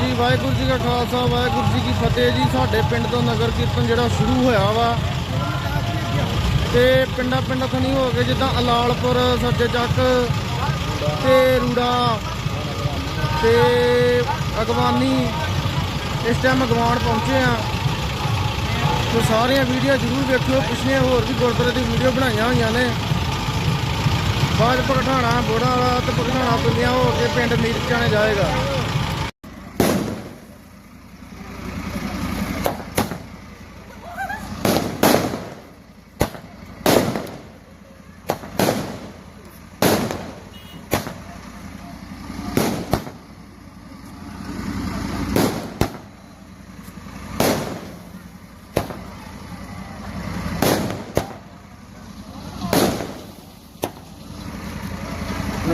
ਜੀ ਵਾਹਿਗੁਰੂ ਜੀ ਕਾ ਖਾਲਸਾ, ਵਾਹਿਗੁਰੂ ਜੀ ਕੀ ਫਤਿਹ ਜੀ। ਸਾਡੇ ਪਿੰਡ ਤੋਂ ਨਗਰ ਕੀਰਤਨ ਜਿਹੜਾ ਸ਼ੁਰੂ ਹੋਇਆ ਵਾ, ਤੇ ਪਿੰਡਾਂ ਪਿੰਡ ਥਣੀ ਹੋ ਕੇ ਜਿੱਦਾਂ ਅਲਾਲਪੁਰ ਸੱਜੇ ਚੱਕ ਤੇ ਰੂੜਾ ਤੇ ਅਗਵਾਨੀ, ਇਸ ਟਾਈਮ ਅਗਵਾਨ ਪਹੁੰਚੇ ਆ। ਸੋ ਸਾਰੀਆਂ ਵੀਡੀਓ ਜ਼ਰੂਰ ਵੇਖਿਓ, ਪਿਛਲੀਆਂ ਹੋਰ ਵੀ ਗੁਰਦੁਆਰੇ ਦੀ ਵੀਡੀਓ ਬਣਾਈਆਂ ਹੋਈਆਂ ਨੇ। ਬਾਅਦ ਪਕਠਾਣਾ ਬੋੜਾ ਵਾਲਾ ਤੇ ਪਕਠਾਣਾ ਪਿੰਡੀਆਂ ਹੋ ਕੇ ਪਿੰਡ ਮੀਰਚਾਣੇ ਜਾਏਗਾ।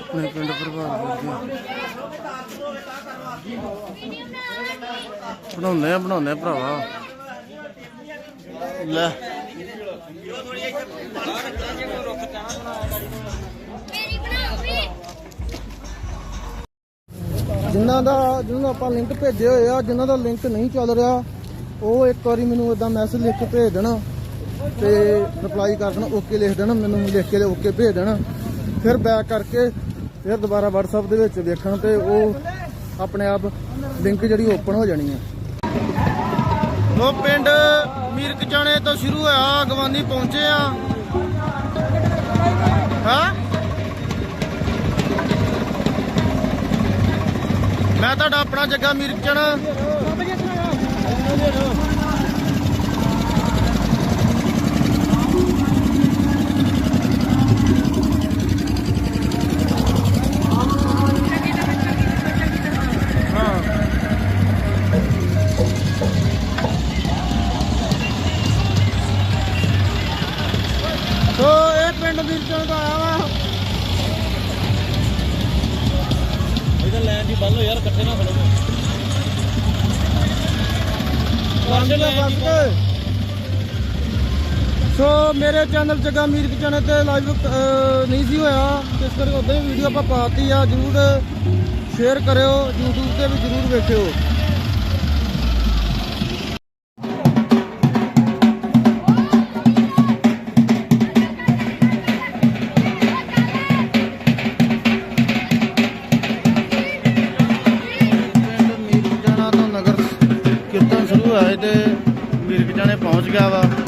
ਆਪਣੇ ਪਿੰਡ ਪ੍ਰਭਾਵ ਬਣਾਉਂਦੇ ਆ ਬਣਾਉਂਦੇ ਆ ਭਰਾਵਾ। ਲੈ। ਜਿਨ੍ਹਾਂ ਦਾ ਜਿਹਨਾਂ ਨੂੰ ਆਪਾਂ ਲਿੰਕ ਭੇਜੇ ਹੋਏ ਆ, ਜਿਨ੍ਹਾਂ ਦਾ ਲਿੰਕ ਨਹੀਂ ਚੱਲ ਰਿਹਾ, ਉਹ ਇੱਕ ਵਾਰੀ ਮੈਨੂੰ ਇਦਾਂ ਮੈਸੇਜ ਲਿਖ ਕੇ ਭੇਜ ਦੇਣਾ। ਤੇ ਰਿਪਲਾਈ ਕਰ ਦੇਣਾ ਓਕੇ ਲਿਖ ਦੇਣਾ, ਮੈਨੂੰ ਲਿਖ ਕੇ ਓਕੇ ਭੇਜ ਦੇਣਾ। ਫਿਰ ਬੈਕ ਕਰਕੇ ਫਿਰ ਦੁਬਾਰਾ WhatsApp ਦੇ ਵਿੱਚ ਵੇਖਣ ਤੇ ਉਹ ਆਪਣੇ ਆਪ ਲਿੰਕ ਜਿਹੜੀ ਓਪਨ ਹੋ ਜਾਣੀ ਹੈ। ਉਹ ਪਿੰਡ ਮੀਰਕ ਜਾਣੇ ਤੋਂ ਸ਼ੁਰੂ ਹੋਇਆ ਗਵਾਨੀ ਪਹੁੰਚੇ ਆ। ਹਾਂ? ਮੈਂ ਤੁਹਾਡਾ ਆਪਣਾ ਜੱਗਾ ਮੀਰਕਚਣ। ਦੀ ਬੰਨ ਲੋ ਯਾਰ ਇਕੱਠੇ ਨਾ ਖੜੋ। ਬੰਦ ਨਾ ਬੰਦ ਕੇ। ਸੋ ਮੇਰੇ ਚੈਨਲ ਜਗਾ ਮੀਰ ਚੈਨਲ ਤੇ ਲਾਈਵ ਨਹੀਂ ਸੀ ਹੋਇਆ। ਇਸ ਕਰਕੇ ਉਦਾਂ ਹੀ ਵੀਡੀਓ ਆਪਾਂ ਪਾਤੀ ਆ। ਜਰੂਰ ਸ਼ੇਅਰ ਕਰਿਓ। YouTube ਤੇ ਵੀ ਜਰੂਰ ਵੇਖਿਓ। ਮੀਰਕ ਜਾਣਾ ਜਾਣੇ ਪਹੁੰਚ ਗਿਆ ਵਾ।